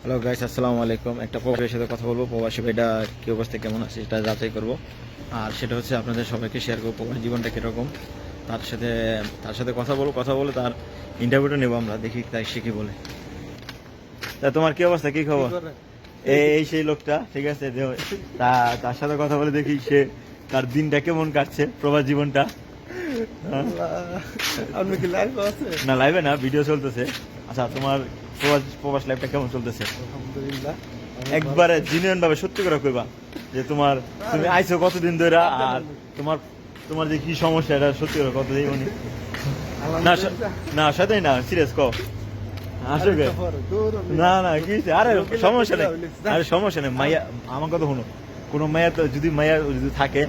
Hello guys আসসালামু আলাইকুম। একটা প্রবাসীর সাথে কথা বলব। প্রবাসী ভাইটা কি অবস্থা কেমন আছে সেটা যাচাই করব। আর সেটা হচ্ছে আপনাদের সবাইকে শেয়ার করব প্রবাসী জীবনটা কীরকম। তার সাথে তার সাথে কথা বলব কথা বলে তার ইন্টারভিউটা নেব আমরা দেখি তাই সে কি বলে। তা তোমার কি অবস্থা কি খবর? এই সেই লোকটা ঠিক আছে তা তার সাথে কথা বলে দেখি সে তার দিনটা কেমন কাটছে প্রবাস জীবনটা? আপনি কি লাইভ আছে না লাইভে না ভিডিও চলতেছে। আচ্ছা তোমার প্রবাস প্রবাস লাইফটা কেমন চলতেছে? আলহামদুলিল্লাহ একবারে জিনিয়ন ভাবে সত্যি করে কইবা যে তোমার তুমি আইছো কতদিন ধরে আর তোমার তোমার যে কি সমস্যা এটা সত্যি করে কত দিন উনি। না না সাথে না সিরিয়াস কও। আসো গে। না না কি আরে সমস্যা নেই। আরে সমস্যা নেই মাইয়া আমার কথা শুনো। কোনো মাইয়া তো যদি মাইয়া যদি থাকে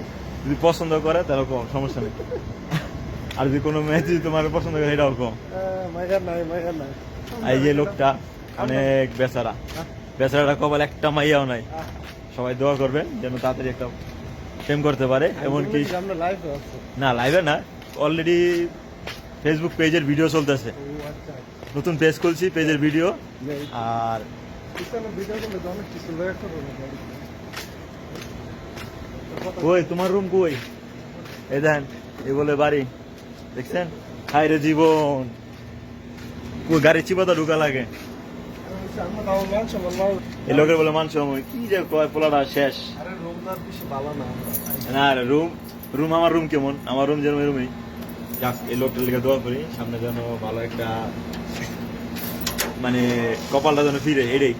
যদি পছন্দ করে তাহলে কম সমস্যা নেই। আর যদি কোনো মেয়ে যদি তোমার পছন্দ করে এটাও কম মাইয়া নাই মাইয়া নাই। এই যে লোকটা অনেক বেচারা। বেচারাটা কপাল একটা মাইয়াও নাই। সবাই দোয়া করবেন যেন তাড়াতাড়ি একটা প্রেম করতে পারে। এমনকি না লাইভে না অলরেডি ফেসবুক পেজের ভিডিও চলতেছে। আচ্ছা নতুন পেজ খুলছি পেজের ভিডিও আর কই তোমার রুম কই? এই দেখেন এই বলে বাড়ি। দেখছেন? হাই রে জীবন। গাড়ি চিপাতা ঢুকা লাগে। লোকের বলে মানুষ কি যে কয় পোলাটা শেষ? না রুম রুম আমার রুম কেমন? আমার রুম যেরকম রুমই যাক, এই লোকটার লিগে দোয়া করি, সামনে যেন ভালো একটা মানে কপালটা যেন ফিরে, এটাই।